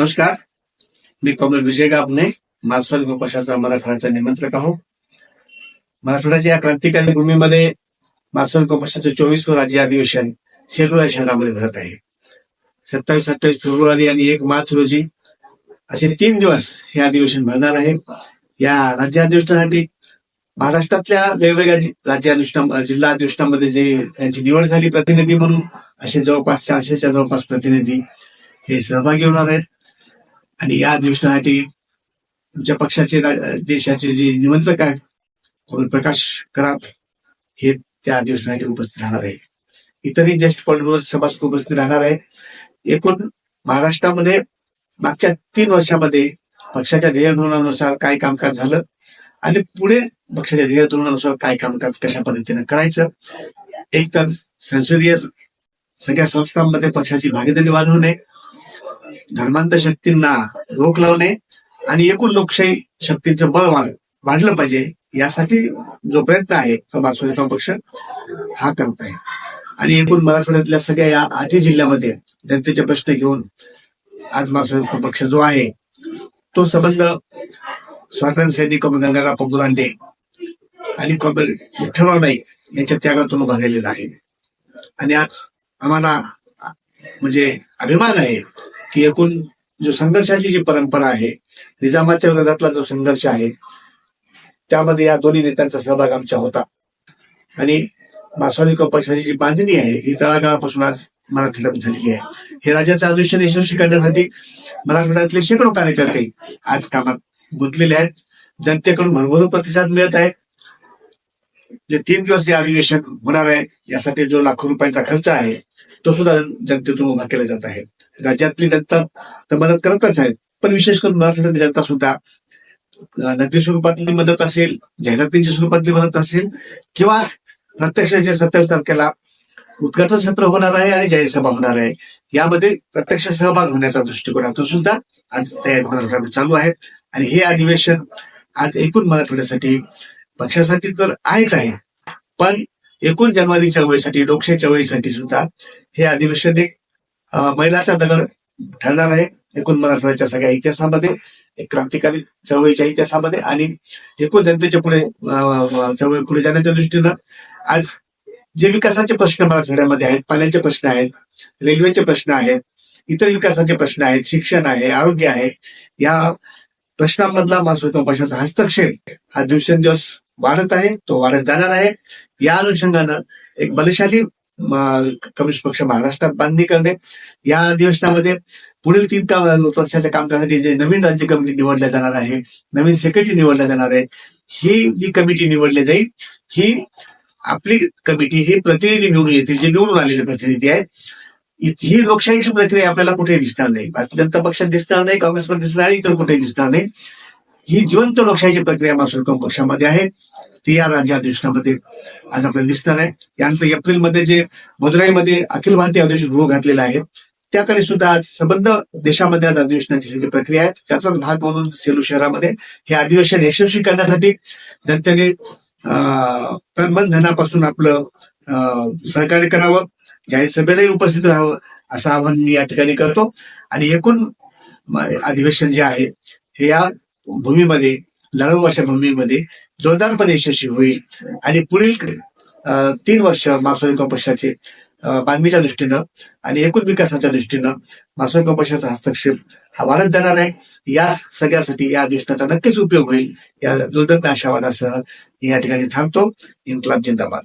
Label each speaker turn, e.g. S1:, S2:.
S1: नमस्कार. मी कॉम्रेड विजय गाबने मार्क्सवादी पक्षाचा मराठवाड्याचा निमंत्रक आहोत मराठवाड्याच्या या क्रांतिकारी भूमीमध्ये मार्क्सवादी पक्षाचं चोवीसवं राज्य अधिवेशन शेलूर शहरामध्ये भरत आहे. सत्तावीस अठ्ठावीस फेब्रुवारी आणि एक मार्च रोजी असे तीन दिवस हे अधिवेशन भरणार आहे. या राज्य अधिवेशनासाठी महाराष्ट्रातल्या वेगवेगळ्या राज्य अधिवेशना जिल्हा अधिवेशनामध्ये जे त्यांची निवड झाली प्रतिनिधी म्हणून असे जवळपास चारशेच्या जवळपास प्रतिनिधी हे सहभागी होणार आहेत. आणि या अधिवेशनासाठी आमच्या पक्षाचे देशाचे जे निमंत्रक आहेत प्रकाश करात हे त्या अधिवेशनासाठी उपस्थित राहणार आहे. इतरही ज्येष्ठ पॉलिटिकल सभासद उपस्थित राहणार आहे एकूण महाराष्ट्रामध्ये मागच्या तीन वर्षामध्ये पक्षाच्या ध्येय धोरणानुसार काय कामकाज झालं आणि पुढे पक्षाच्या ध्येय धोरणानुसार काय कामकाज कशा पद्धतीने करायचं एक तर संसदीय सगळ्या संस्थांमध्ये पक्षाची भागीदारी वाढवणे धर्मांत शक्तींना रोख लावणे आणि एकूण लोकशाही शक्तींचं बळ वाढलं पाहिजे यासाठी जो प्रयत्न आहे तो मार्क्सवादी पक्ष हा करत आहे. आणि एकूण मराठवाड्यातल्या सगळ्या या आठही जिल्ह्यामध्ये जनतेचे प्रश्न घेऊन आज मार्क्सवादी पक्ष जो आहे तो संबंध स्वातंत्र्य सैनिक कॉम्रेड गंगाराम पबुलांडे आणि कॉम्रेड विठ्ठलराव नाईक यांच्या त्यागातून उभा राहिलेला आहे. आणि आज आम्हाला म्हणजे अभिमान आहे की एकूण जो संघर्षाची जी परंपरा आहे निजामाच्या विरोधातला जो संघर्ष आहे त्यामध्ये या दोन्ही नेत्यांचा सहभाग आमच्या होता. आणि मासवादी पक्षाची जी बांधणी आहे ही तळागाळापासून आज मराठवाड्यात झालेली आहे. हे राज्याचं अधिवेशन यशस्वी करण्यासाठी मराठवाड्यातले शेकडो कार्यकर्ते आज कामात गुंतलेले आहेत. जनतेकडून भरभरून प्रतिसाद मिळत आहे. जे तीन दिवस जे अधिवेशन होणार आहे यासाठी जो लाखो रुपयांचा खर्च आहे तो सुद्धा जनतेतून उभा केला जात आहे. राज्यातली जनता तर मदत करतच आहेत. पण विशेष करून महाराष्ट्रातली जनता सुद्धा नगदी स्वरूपातली मदत असेल जाहिरातींच्या स्वरूपातली मदत असेल किंवा प्रत्यक्ष जे सत्तावीस तारखेला उद्घाटन सत्र होणार आहे आणि जाहीर सभा होणार आहे यामध्ये प्रत्यक्ष सहभाग होण्याचा दृष्टिकोनातून सुद्धा आज तयारी मराठवाड्यात चालू आहे. आणि हे अधिवेशन आज एकूण मराठवाड्यासाठी पक्षासाठी तर आहेच आहे. पण एकूण जनवादी चळवळीसाठी लोकशाही चळवळीसाठी सुद्धा हे अधिवेशन एक महिलाचा दगड ठरणार आहे. एकूण मराठवाड्याच्या सगळ्या इतिहासामध्ये एक क्रांतिकारी चळवळीच्या इतिहासामध्ये आणि एकूण जनतेच्या पुढे चळवळी पुढे जाण्याच्या दृष्टीनं आज जे विकासाचे प्रश्न मराठवाड्यामध्ये आहेत पाण्याचे प्रश्न आहेत रेल्वेचे प्रश्न आहेत इतर विकासाचे प्रश्न आहेत शिक्षण आहे आरोग्य आहे या प्रश्नांमधला मासुतो पक्षाचा हस्तक्षेप. हा दिवसेंदिवस वाढत आहे तो वाढत जाणार आहे. या अनुषंगानं एक बलशाली कम्युनिस्ट पक्ष महाराष्ट्रात बांधणी करणे. या अधिवेशनामध्ये पुढील तीन का वर्षाच्या कामकाजासाठी जे नवीन राज्य कमिटी निवडल्या जाणार आहे नवीन सेक्रेटरी निवडल्या जाणार आहे ही जी कमिटी निवडली जाईल ही आपली कमिटी ही प्रतिनिधी निवडून येतील जे निवडून आलेले प्रतिनिधी आहेत. ही लोकशाहीची प्रक्रिया आपल्याला कुठेही दिसणार नाही. भारतीय जनता पक्षात दिसणार नाही काँग्रेसमध्ये दिसणार नाही इतर कुठेही दिसणार नाही. ही जिवंत लोकशाहीची प्रक्रिया मासुरकम पक्षामध्ये आहे. ती या राज्य अधिवेशनामध्ये आज आपल्याला दिसणार आहे. यानंतर एप्रिलमध्ये जे मदुराईमध्ये अखिल भारतीय अधिवेशन गृह घातलेलं आहे त्याकडे सुद्धा आज संबंध देशामध्ये आज अधिवेशनाची सगळी प्रक्रिया आहे. त्याचाच भाग म्हणून सेलू शहरामध्ये हे अधिवेशन यशस्वी करण्यासाठी जनतेने अं, धनापासून आपलं सहकार्य करावं जाहीर सभेलाही उपस्थित राहावं असं आवाहन मी या ठिकाणी करतो. आणि एकूण अधिवेशन जे आहे हे या भूमीमध्ये लढाऊ अशा भूमीमध्ये जोरदारपणे यशस्वी होईल. आणि पुढील तीन वर्ष मासोळी पक्षाचे बांधणीच्या दृष्टीनं आणि एकूण विकासाच्या दृष्टीनं मासोळी पक्षाचा हस्तक्षेप हा वाढत जाणार आहे. या सगळ्यासाठी या अधिवेशनाचा नक्कीच उपयोग होईल. या दुर्दम्य आशावादासह या ठिकाणी थांबतो. इन्कलाब जिंदाबाद.